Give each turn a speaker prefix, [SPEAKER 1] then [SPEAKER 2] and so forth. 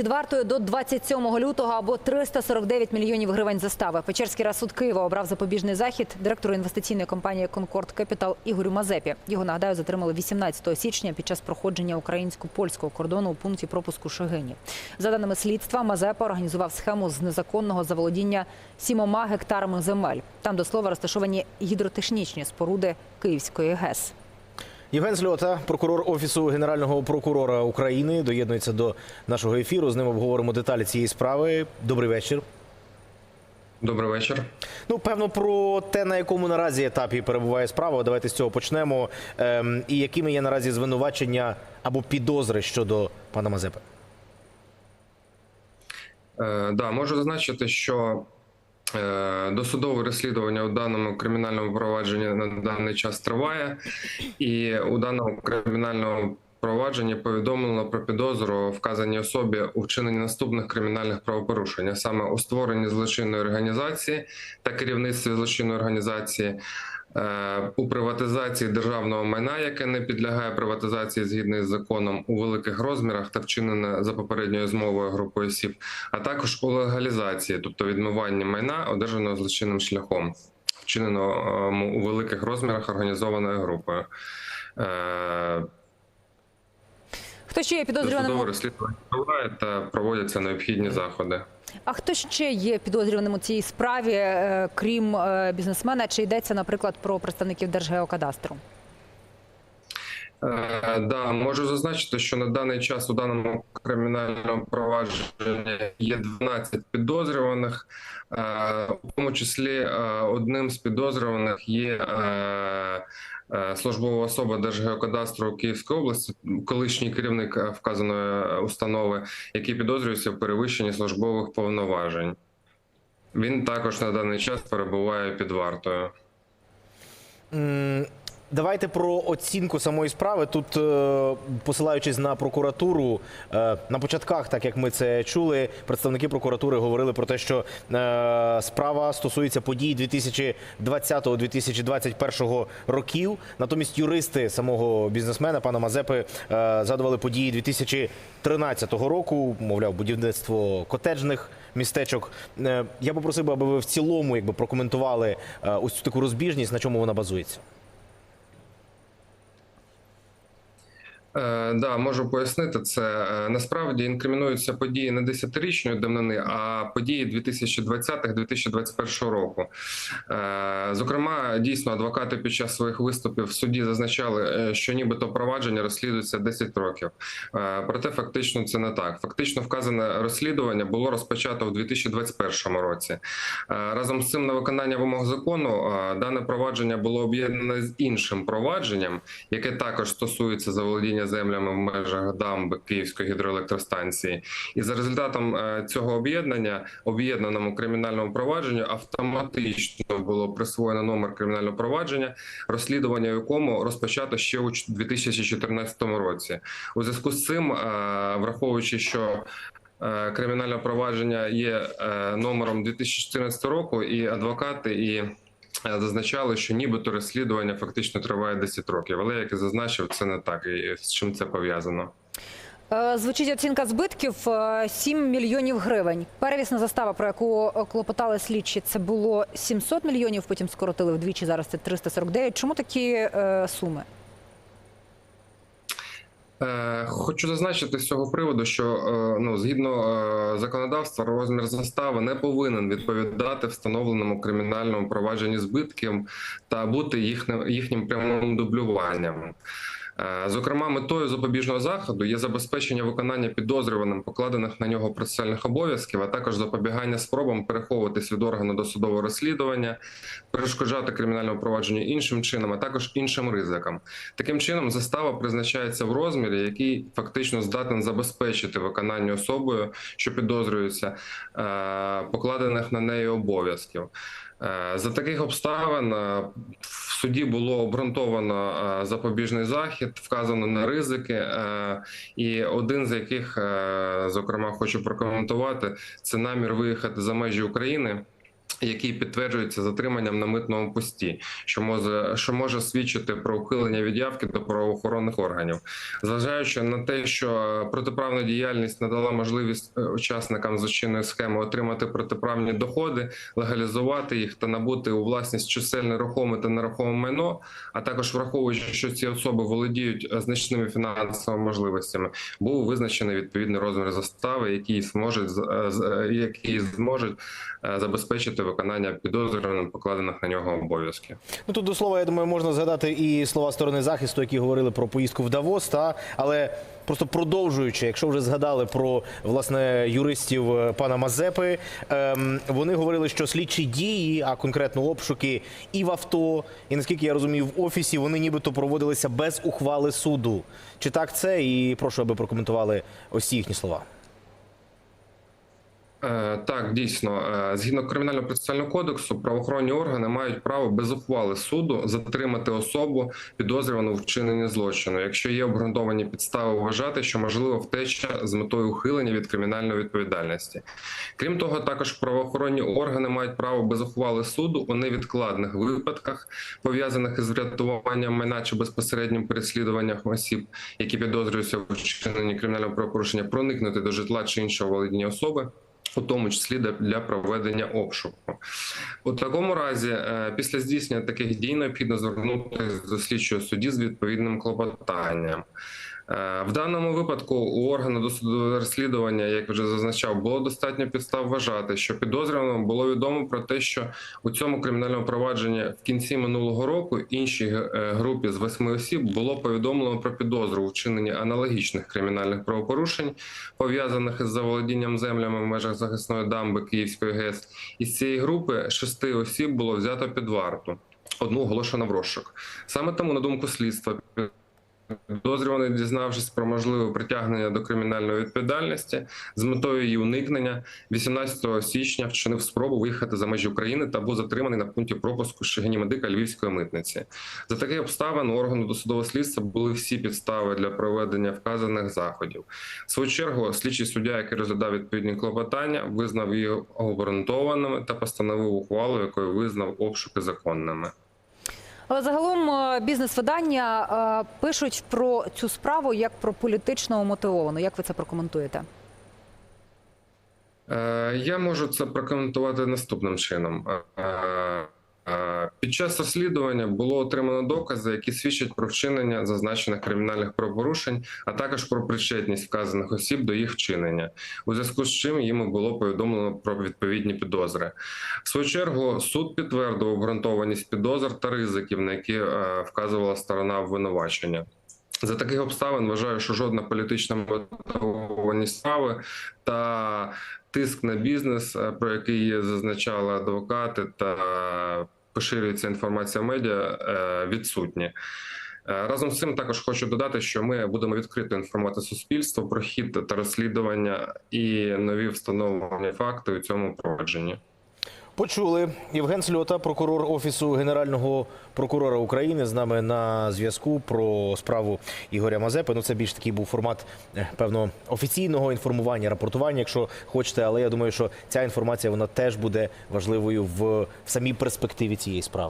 [SPEAKER 1] під вартою до 27 лютого або 349 мільйонів гривень застави. Печерський раз суд Києва обрав запобіжний захід директору інвестиційної компанії Конкорд Кепітал Ігорю Мазепі. Його нагадаю затримали 18 січня під час проходження українсько-польського кордону у пункті пропуску Шегині. За даними слідства, Мазепа організував схему з незаконного заволодіння сімома гектарами земель. Там до слова розташовані гідротехнічні споруди Київської ГЕС.
[SPEAKER 2] Євген Зльота, прокурор офісу генерального прокурора України, доєднується до нашого ефіру. З ним обговоримо деталі цієї справи. Добрий вечір.
[SPEAKER 3] Добрий вечір.
[SPEAKER 2] Ну, певно, про те, на якому наразі етапі перебуває справа. Давайте з цього почнемо. Ем, і якими є наразі звинувачення або підозри щодо пана Мазепи?
[SPEAKER 3] Е, да, можу зазначити, що досудове розслідування у даному кримінальному провадженні на даний час триває, і у даному кримінальному провадженні повідомлено про підозру вказаній особі у вчиненні наступних кримінальних правопорушень, саме у створенні злочинної організації та керівництві злочинної організації. Е, У приватизації державного майна, яке не підлягає приватизації згідно із законом у великих розмірах та вчинене за попередньою змовою групою осіб, а також у легалізації, тобто відмиванні майна, одержаного злочинним шляхом, вчиненого у великих розмірах організованою групою.
[SPEAKER 1] Хто ще є
[SPEAKER 3] Досудове
[SPEAKER 1] підозрюваним?
[SPEAKER 3] розслідування триває та проводяться необхідні заходи.
[SPEAKER 1] А хто ще є підозрюваним у цій справі, е, крім е, бізнесмена? Чи йдеться, наприклад, про представників Держгеокадастру?
[SPEAKER 3] Е, Да, можу зазначити, що на даний час у даному кримінальному провадженні є 12 підозрюваних, Е, у тому числі е, одним з підозрюваних є службова особа Держгеокадастру Київської області, колишній керівник вказаної установи, який підозрюється в перевищенні службових повноважень. Він також на даний час перебуває під вартою.
[SPEAKER 2] Давайте про оцінку самої справи. Тут, е, посилаючись на прокуратуру, е, на початках, так як ми це чули, представники прокуратури говорили про те, що е, справа стосується подій 2020-2021 років. Натомість юристи самого бізнесмена пана Мазепи згадували події 2013 року, мовляв, будівництво котеджних містечок. Я попросив би, аби ви в цілому якби прокоментували ось цю таку розбіжність, на чому вона базується.
[SPEAKER 3] Да, можу пояснити це. Е, Насправді інкримінуються події не десятирічної давнини, а події 2020-2021 року. Е, Зокрема, дійсно, адвокати під час своїх виступів в суді зазначали, е, що нібито провадження розслідується 10 років. Е, Проте фактично це не так. Фактично вказане розслідування було розпочато в 2021 році. Е, Разом з цим на виконання вимог закону е, дане провадження було об'єднане з іншим провадженням, яке також стосується заволодіння землями в межах дамби Київської гідроелектростанції. І за результатом е, цього об'єднання об'єднаному кримінальному провадженню автоматично було присвоєно номер кримінального провадження, розслідування якому розпочато ще у 2014 році. У зв'язку з цим, е, враховуючи, що е, Кримінальне провадження є номером 2014 року, і адвокати і зазначали, що нібито розслідування фактично триває 10 років. Але як і зазначив, це не так. І з чим це пов'язано?
[SPEAKER 1] Е, Звучить оцінка збитків е, 7 мільйонів гривень. Перевісна застава, про яку е, клопотали слідчі, це було 700 мільйонів, потім скоротили вдвічі, зараз це 349. Чому такі е, суми?
[SPEAKER 3] Е, Хочу зазначити з цього приводу, що е, ну згідно е, законодавства, розмір застави не повинен відповідати встановленому кримінальному провадженні збитків та бути їхнім їхнім прямим дублюванням. Е, Зокрема, метою запобіжного заходу є забезпечення виконання підозрюваним покладених на нього процесуальних обов'язків, а також запобігання спробам переховуватись від органу досудового розслідування, перешкоджати кримінальному провадженню іншим чином, а також іншим ризикам. Таким чином, застава призначається в розмірі, який фактично здатен забезпечити виконання особою, що підозрюється, е, покладених на неї обов'язків. Е, За таких обставин в суді було обґрунтовано запобіжний захід, вказано на ризики, е, і один з яких, е, зокрема, хочу прокоментувати, це намір виїхати за межі України. Який підтверджується затриманням на митному пості, що може що може свідчити про ухилення від явки до правоохоронних органів, зважаючи на те, що протиправна діяльність надала можливість е, учасникам злочинної схеми отримати протиправні доходи, легалізувати їх та набути у власність чисельне рухоме та нерухоме майно, а також враховуючи, що ці особи володіють е, значними фінансовими можливостями, був визначений відповідний розмір застави, який зможуть е, які зможуть е, забезпечити виконання підозрюваним покладених на нього обов'язків.
[SPEAKER 2] Ну тут до слова, я думаю, можна згадати і слова сторони захисту, які говорили про поїздку в Давос, та але просто продовжуючи, якщо вже згадали про власне юристів е, пана Мазепи, ем, вони говорили, що слідчі дії, а конкретно обшуки і в авто, і наскільки я розумію, в офісі вони нібито проводилися без ухвали суду. Чи так це? І прошу, аби прокоментували ось ці їхні слова.
[SPEAKER 3] Е, Так, дійсно, Е, згідно кримінального процесуального кодексу, правоохоронні органи мають право без ухвали суду затримати особу, підозрювану в вчиненні злочину, якщо є обґрунтовані підстави вважати, що можливо втеча з метою ухилення від кримінальної відповідальності. Крім того, також правоохоронні органи мають право без ухвали суду у невідкладних випадках, пов'язаних із врятуванням майна чи безпосереднім переслідуванням осіб, які підозрюються в вчиненні кримінального правопорушення, проникнути до житла чи іншого володіння особи у тому числі для- проведення обшуку. У такому разі, е, після здійснення таких дій необхідно звернутися до слідчого судді з відповідним клопотанням. Е, В даному випадку у органу досудового розслідування, як вже зазначав, було достатньо підстав вважати, що підозрюваному було відомо про те, що у цьому кримінальному провадженні в кінці минулого року іншій е, групі з восьми осіб було повідомлено про підозру у вчиненні аналогічних кримінальних правопорушень, пов'язаних із заволодінням землями в межах захисної дамби Київської ГЕС. Із цієї групи шести осіб було взято під варту. Одну оголошено в розшук. Саме тому, на думку слідства, Підозрюваний, дізнавшись про можливе притягнення до кримінальної відповідальності з метою її уникнення, 18 січня вчинив спробу виїхати за межі України та був затриманий на пункті пропуску Шегині Медика Львівської митниці. За таких обставин органу досудового слідства були всі підстави для проведення вказаних заходів. В свою чергу, слідчий суддя, який розглядав відповідні клопотання, визнав їх обґрунтованими та постановив ухвалу, якою визнав обшуки законними.
[SPEAKER 1] Але загалом е, бізнес-видання е, пишуть про цю справу як про політично умотивовану. Як ви це прокоментуєте?
[SPEAKER 3] Е, Я можу це прокоментувати наступним чином. Під час розслідування було отримано докази, які свідчать про вчинення зазначених кримінальних правопорушень, а також про причетність вказаних осіб до їх вчинення, у зв'язку з чим їм було повідомлено про відповідні підозри. В свою чергу суд підтвердив обґрунтованість підозр та ризиків, на які е, вказувала сторона обвинувачення. За таких обставин вважаю, що жодна політична мотивованість справи та тиск на бізнес, е, про який зазначали адвокати, та поширюється інформація в медіа, е, відсутні. Е, Разом з цим також хочу додати, що ми будемо відкрито інформувати суспільство про хід та розслідування і нові встановлені факти у цьому провадженні.
[SPEAKER 2] Почули Євген Сльота, прокурор офісу генерального прокурора України, з нами на зв'язку про справу Ігоря Мазепи. Ну це більш такий був формат е, певно офіційного інформування, рапортування, якщо хочете. Але я думаю, що ця інформація вона теж буде важливою в, в самій перспективі цієї справи.